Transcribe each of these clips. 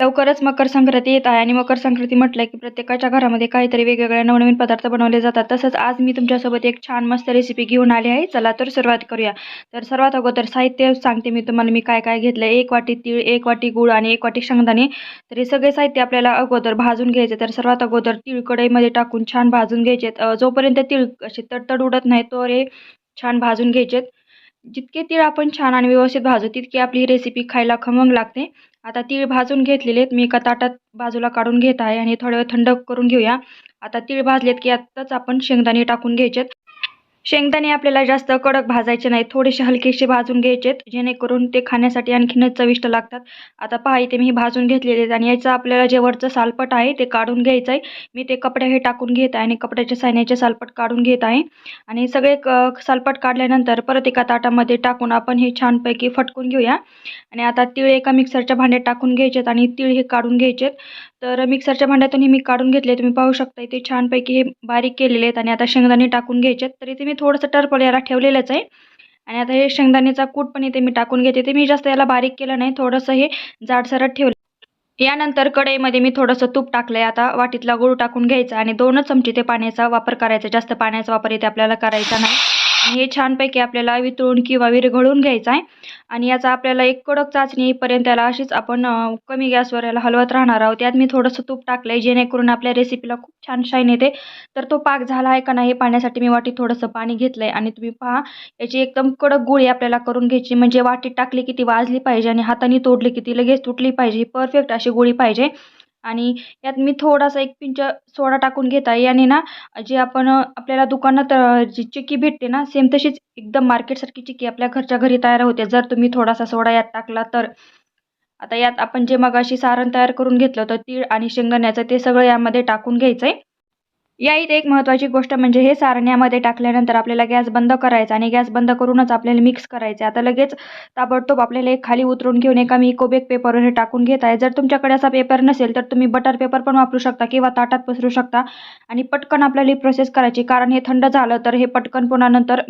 लवकरच मकर संक्रांती येत आहे आणि मकर संक्रांती म्हटलं की प्रत्येकाच्या घरामध्ये काहीतरी वेगवेगळे नवनवीन पदार्थ बनवले जातात. तसंच आज मी तुमच्यासोबत एक छान मस्त रेसिपी घेऊन आली आहे. चला तर सुरुवात करूया. तर सर्वात अगोदर साहित्य सांगते मी तुम्हाला. मी काय काय घेतलं एक वाटी तीळ एक वाटी गूळ आणि एक वाटी शेंगदाणे. तर हे सगळे साहित्य आपल्याला अगोदर भाजून घ्यायचे. तर सर्वात अगोदर तीळ कढईमध्ये टाकून छान भाजून घ्यायचे जोपर्यंत तीळ असे तडतड उडत नाही तो हे छान भाजून घ्यायचेत. जितके तीळ आपण छान आणि व्यवस्थित भाजू तितकी आपली रेसिपी खायला खमंग लागते. आता तीळ भाजून घेतलेले आहेत. मी एका ताटात बाजूला काढून घेत आहे आणि थोडं वेळ थंड करून घेऊया. आता तीळ भाजलेत की आत्ताच आपण शेंगदाणे टाकून घ्यायचेत. शेंगदाणे आपल्याला जास्त कडक भाजायचे नाही थोडेसे हलकेसे भाजून घ्यायचेत जेणेकरून ते खाण्यासाठी आणखीनच चविष्ट लागतात. आता पहा इथे मी भाजून घेतलेले आहेत आणि याचं आपल्याला जे वरचं सालपट आहे ते काढून घ्यायचं आहे मी ते कपडे हे टाकून घेत आहे आणि कपड्याच्या सायन्याचे सालपट काढून घेत आहे. आणि सगळे क सालपट काढल्यानंतर परत एका ताटामध्ये टाकून आपण हे छानपैकी फटकून घेऊया. आणि आता तीळ एका मिक्सरच्या भांड्यात टाकून घ्यायचेत आणि तीळ हे काढून घ्यायचेत. तर मिक्सरच्या भांड्यातून हे मी काढून घेतले तुम्ही पाहू शकता इथे छानपैकी हे बारीक केलेले आहेत आणि आता शेंगदाणे टाकून घ्यायचे तर इथे मी थोडंसं टर्पल याला ठेवलेलंच आहे. आणि आता हे शेंगदाण्याचा कूट पण इथे मी टाकून घेते. ते मी जास्त याला बारीक केलं नाही. थोडंसं हे जाडसरट ठेवलं. यानंतर कढईमध्ये मी थोडंसं तूप टाकलं आहे आता वाटीतला गूळ टाकून घ्यायचा आणि दोनच चमचे ते पाण्याचा वापर करायचा. जास्त पाण्याचा वापर इथे आपल्याला करायचा नाही. हे छानपैकी आपल्याला वितळून किंवा विरघळून घ्यायचं आहे. आणि याचा आपल्याला एक कडक चाचणी येईपर्यंत याला अशीच आपण कमी गॅसवर याला हलवत राहणार आहोत. त्यात मी थोडंसं तूप टाकलं आहे जेणेकरून आपल्या रेसिपीला खूप छान शाईन येते. तर तो पाक झाला आहे का नाही हे पाण्यासाठी मी वाटीत थोडंसं पाणी घेतलं आहे आणि तुम्ही पहा याची एकदम कडक गोळी आपल्याला करून घ्यायची. म्हणजे वाटीत टाकली की ती वाजली पाहिजे आणि हाताने तोडली की ती लगेच तुटली पाहिजे. परफेक्ट अशी गोळी पाहिजे. आणि यात मी थोडासा एक पिंच सोडा टाकून घेत आहे याने ना जे आपण आपल्याला दुकानात जी चिक्की भेटते ना सेम तशीच एकदम मार्केटसारखी चिक्की आपल्या घरच्या घरी तयार होते. जर तुम्ही थोडासा सोडा यात टाकला तर. आता यात आपण जे मगाशी सारण तयार करून घेतलं होतं तीळ आणि शेंगदाण्याचं ते सगळं यामध्ये टाकून घ्यायचं आहे या इथे एक महत्त्वाची गोष्ट म्हणजे हे सारण्यामध्ये टाकल्यानंतर आपल्याला गॅस बंद करायचा आणि गॅस बंद करूनच आपल्याला मिक्स करायचे. आता लगेच ताबडतोब आपल्याला एक खाली उतरून घेऊन एका मी इकोबेक पेपरवर हे टाकून घेत आहे. जर तुमच्याकडे असा पेपर नसेल तर तुम्ही बटर पेपर पण वापरू शकता किंवा ताटात पसरू शकता आणि पटकन आपल्याला ही प्रोसेस करायची. कारण हे थंड झालं तर हे पटकन पुन्हा नंतर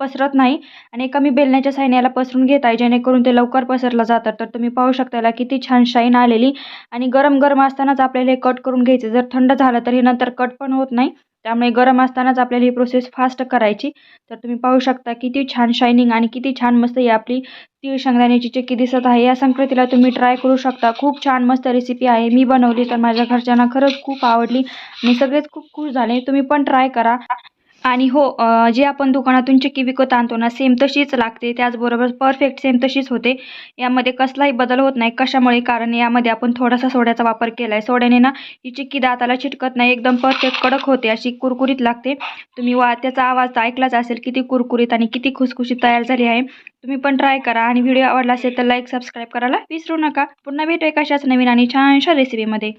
पसरत नाही आणि एका मी बेलण्याच्या साईने याला पसरून घेत आहे जेणेकरून ते लवकर पसरलं जातं. तर तुम्ही पाहू शकता याला किती छान शाईन आलेली आणि गरम गरम असतानाच आपल्याला हे कट करून घ्यायचे. जर थंड झालं तर हे नंतर कट पण होत नाही त्यामुळे गरम असतानाच आपल्याला ही प्रोसेस फास्ट करायची. तर तुम्ही पाहू शकता किती छान शायनिंग आणि किती छान मस्त ही आपली तीळ शेंगदाण्याची चिक्की दिसत आहे. या संक्रांतीला तुम्ही ट्राय करू शकता. खूप छान मस्त रेसिपी आहे. मी बनवली तर माझ्या घरच्यांना खरंच खूप आवडली. आणि सगळेच खूप खुश झाले. तुम्ही पण ट्राय करा. आणि हो जे आपण दुकानातून चिक्की विकत आणतो ना सेम तशीच लागते. त्याचबरोबर परफेक्ट सेम तशीच होते. यामध्ये कसलाही बदल होत नाही. कशामुळे? कारण यामध्ये आपण थोडासा सोड्याचा वापर केला आहे सोड्याने ना ही चिक्की दाताला चिटकत नाही. एकदम परफेक्ट कडक होते. अशी कुरकुरीत लागते. तुम्ही वा त्याचा आवाज ऐकलाच असेल. किती कुरकुरीत आणि किती खुसखुशीत तयार झाली आहे. तुम्ही पण ट्राय करा. आणि व्हिडिओ आवडला असेल तर लाईक सबस्क्राईब करायला विसरू नका. पुन्हा भेटू एका अशाच नवीन आणि छानशा रेसिपीमध्ये